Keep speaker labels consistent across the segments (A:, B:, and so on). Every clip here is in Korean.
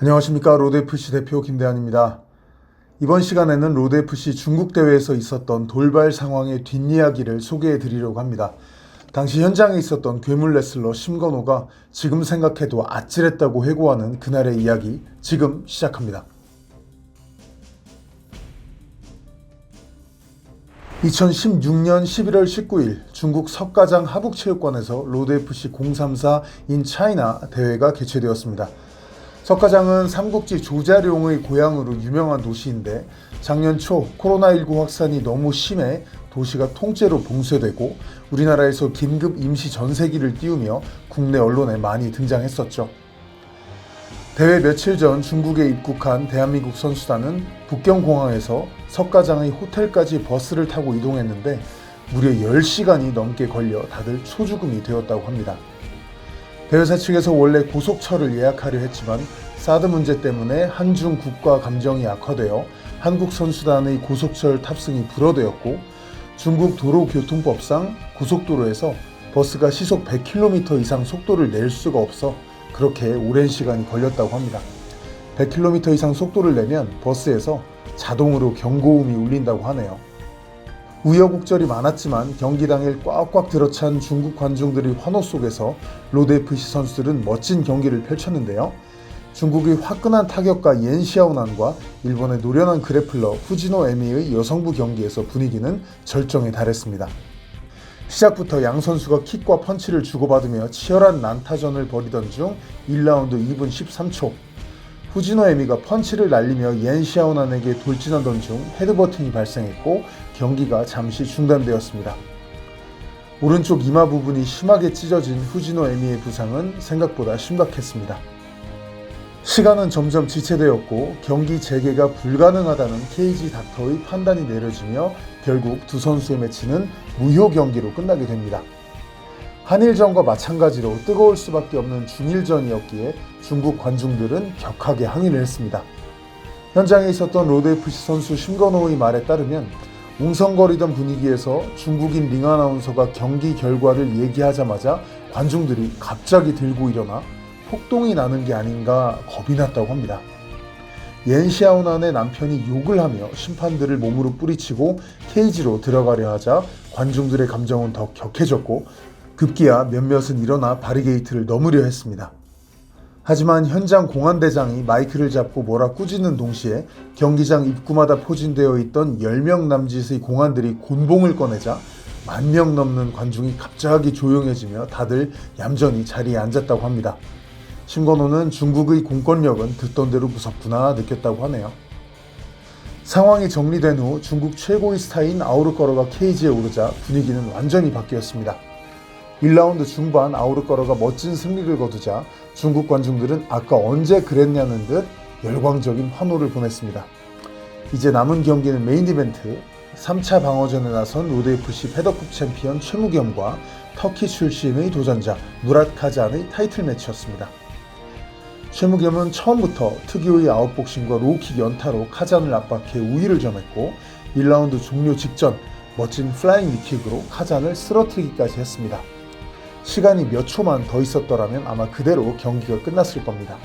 A: 안녕하십니까 로드FC 대표 김대한입니다. 이번 시간에는 로드FC 중국 대회에서 있었던 돌발 상황의 뒷이야기를 소개해 드리려고 합니다. 당시 현장에 있었던 괴물 레슬러 심건호가 지금 생각해도 아찔했다고 회고하는 그날의 이야기 지금 시작합니다. 2016년 11월 19일 중국 석가장 하북체육관에서 로드FC 034 인 차이나 대회가 개최되었습니다. 석가장은 삼국지 조자룡의 고향으로 유명한 도시인데 작년 초 코로나19 확산이 너무 심해 도시가 통째로 봉쇄되고 우리나라에서 긴급 임시 전세기를 띄우며 국내 언론에 많이 등장했었죠. 대회 며칠 전 중국에 입국한 대한민국 선수단은 북경공항에서 석가장의 호텔까지 버스를 타고 이동했는데 무려 10시간이 넘게 걸려 다들 초죽음이 되었다고 합니다. 대회사 측에서 원래 고속철을 예약하려 했지만 사드 문제 때문에 한중 국가 감정이 악화되어 한국 선수단의 고속철 탑승이 불허되었고 중국 도로교통법상 고속도로에서 버스가 시속 100km 이상 속도를 낼 수가 없어 그렇게 오랜 시간이 걸렸다고 합니다. 100km 이상 속도를 내면 버스에서 자동으로 경고음이 울린다고 하네요. 우여곡절이 많았지만 경기 당일 꽉꽉 들어찬 중국 관중들의 환호 속에서 로드FC 선수들은 멋진 경기를 펼쳤는데요. 중국의 화끈한 타격가 옌시아오난과 일본의 노련한 그래플러 후지노 에미의 여성부 경기에서 분위기는 절정에 달했습니다. 시작부터 양 선수가 킥과 펀치를 주고받으며 치열한 난타전을 벌이던 중 1라운드 2분 13초 후지노 에미가 펀치를 날리며 옌시아오난에게 돌진하던 중 헤드버튼이 발생했고 경기가 잠시 중단되었습니다. 오른쪽 이마 부분이 심하게 찢어진 후지노 에미의 부상은 생각보다 심각했습니다. 시간은 점점 지체되었고 경기 재개가 불가능하다는 KG 닥터의 판단이 내려지며 결국 두 선수의 매치는 무효 경기로 끝나게 됩니다. 한일전과 마찬가지로 뜨거울 수밖에 없는 중일전이었기에 중국 관중들은 격하게 항의를 했습니다. 현장에 있었던 로드FC 선수 심건호의 말에 따르면 웅성거리던 분위기에서 중국인 링 아나운서가 경기 결과를 얘기하자마자 관중들이 갑자기 들고 일어나 폭동이 나는 게 아닌가 겁이 났다고 합니다. 옌시아오난의 남편이 욕을 하며 심판들을 몸으로 뿌리치고 케이지로 들어가려 하자 관중들의 감정은 더 격해졌고 급기야 몇몇은 일어나 바리게이트를 넘으려 했습니다. 하지만 현장 공안대장이 마이크를 잡고 뭐라 꾸짖는 동시에 경기장 입구마다 포진되어 있던 10명 남짓의 공안들이 곤봉을 꺼내자 만 명 넘는 관중이 갑자기 조용해지며 다들 얌전히 자리에 앉았다고 합니다. 심건호는 중국의 공권력은 듣던 대로 무섭구나 느꼈다고 하네요. 상황이 정리된 후 중국 최고의 스타인 아우르거러가 케이지에 오르자 분위기는 완전히 바뀌었습니다. 1라운드 중반 아우르거러가 멋진 승리를 거두자 중국 관중들은 아까 언제 그랬냐는 듯 열광적인 환호를 보냈습니다. 이제 남은 경기는 메인 이벤트 3차 방어전에 나선 로드FC 패더급 챔피언 최무겸과 터키 출신의 도전자 무랏 카잔의 타이틀 매치였습니다. 최무겸은 처음부터 특유의 아웃복싱과 로우킥 연타로 카잔을 압박해 우위를 점했고 1라운드 종료 직전 멋진 플라잉 니킥으로 카잔을 쓰러뜨리기까지 했습니다. 시간이 몇 초만 더 있었더라면 아마 그대로 경기가 끝났을 겁니다.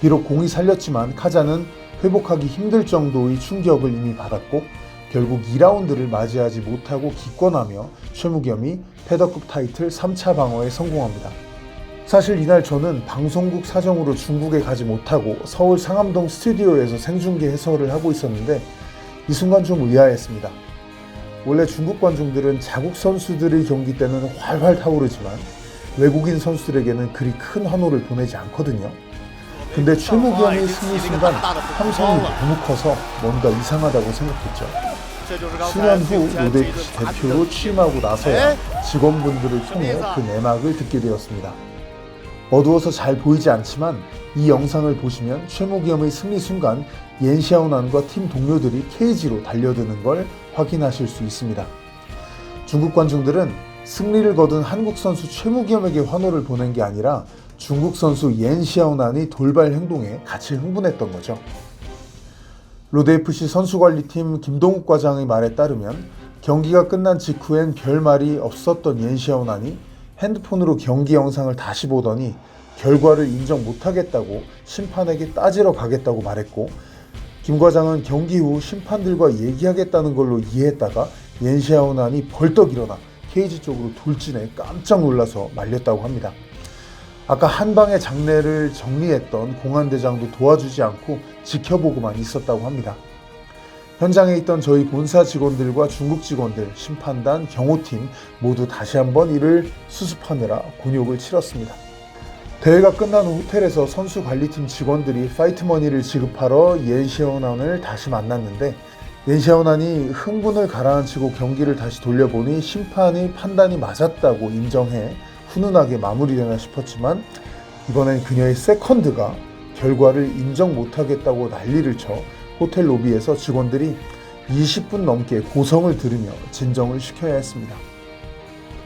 A: 비록 공이 살렸지만 카잔은 회복하기 힘들 정도의 충격을 이미 받았고 결국 2라운드를 맞이하지 못하고 기권하며 최무겸이 패더급 타이틀 3차 방어에 성공합니다. 사실 이날 저는 방송국 사정으로 중국에 가지 못하고 서울 상암동 스튜디오에서 생중계 해설을 하고 있었는데 이 순간 좀 의아했습니다. 원래 중국 관중들은 자국 선수들의 경기 때는 활활 타오르지만 외국인 선수들에게는 그리 큰 환호를 보내지 않거든요. 근데 최무겸의 승리 순간 함성이 너무 커서 뭔가 이상하다고 생각했죠. 수년 후 로데이프시 대표로 취임하고 나서야 직원분들을 통해 그 내막을 듣게 되었습니다. 어두워서 잘 보이지 않지만 이 영상을 보시면 최무겸의 승리 순간 옌시아오난과 팀 동료들이 케이지로 달려드는 걸 확인하실 수 있습니다. 중국 관중들은 승리를 거둔 한국 선수 최무겸에게 환호를 보낸 게 아니라 중국 선수 옌시아오난의 돌발 행동에 같이 흥분했던 거죠. 로드FC 선수관리팀 김동욱 과장의 말에 따르면 경기가 끝난 직후엔 별 말이 없었던 옌시아오난이 핸드폰으로 경기 영상을 다시 보더니 결과를 인정 못하겠다고 심판에게 따지러 가겠다고 말했고 김 과장은 경기 후 심판들과 얘기하겠다는 걸로 이해했다가 옌시아오난이 벌떡 일어나 케이지 쪽으로 돌진해 깜짝 놀라서 말렸다고 합니다. 아까 한 방의 장례를 정리했던 공안대장도 도와주지 않고 지켜보고만 있었다고 합니다. 현장에 있던 저희 본사 직원들과 중국 직원들, 심판단, 경호팀 모두 다시 한번 이를 수습하느라 곤욕을 치렀습니다. 대회가 끝난 후 호텔에서 선수 관리팀 직원들이 파이트머니를 지급하러 옌시아오난을 다시 만났는데 옌시아오난이 흥분을 가라앉히고 경기를 다시 돌려보니 심판이 판단이 맞았다고 인정해 훈훈하게 마무리되나 싶었지만 이번엔 그녀의 세컨드가 결과를 인정 못하겠다고 난리를 쳐 호텔 로비에서 직원들이 20분 넘게 고성을 들으며 진정을 시켜야 했습니다.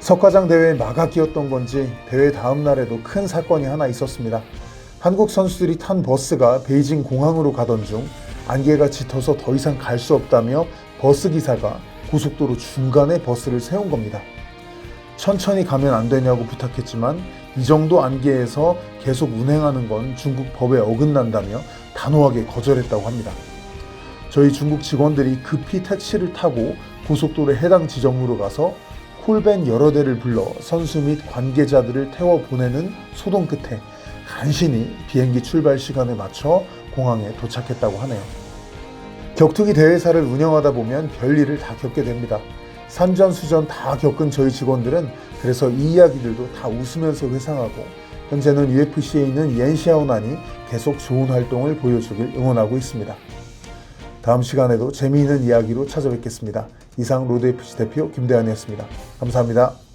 A: 석가장 대회에 막아 끼었던 건지 대회 다음 날에도 큰 사건이 하나 있었습니다. 한국 선수들이 탄 버스가 베이징 공항으로 가던 중 안개가 짙어서 더 이상 갈 수 없다며 버스 기사가 고속도로 중간에 버스를 세운 겁니다. 천천히 가면 안 되냐고 부탁했지만 이 정도 안개에서 계속 운행하는 건 중국 법에 어긋난다며 단호하게 거절했다고 합니다. 저희 중국 직원들이 급히 택시를 타고 고속도로의 해당 지점으로 가서 콜밴 여러 대를 불러 선수 및 관계자들을 태워 보내는 소동 끝에 간신히 비행기 출발 시간에 맞춰 공항에 도착했다고 하네요. 격투기 대회사를 운영하다 보면 별일을 다 겪게 됩니다. 산전수전 다 겪은 저희 직원들은 그래서 이 이야기들도 다 웃으면서 회상하고 현재는 UFC에 있는 옌시아오난이 계속 좋은 활동을 보여주길 응원하고 있습니다. 다음 시간에도 재미있는 이야기로 찾아뵙겠습니다. 이상 로드FC 대표 김대한이었습니다. 감사합니다.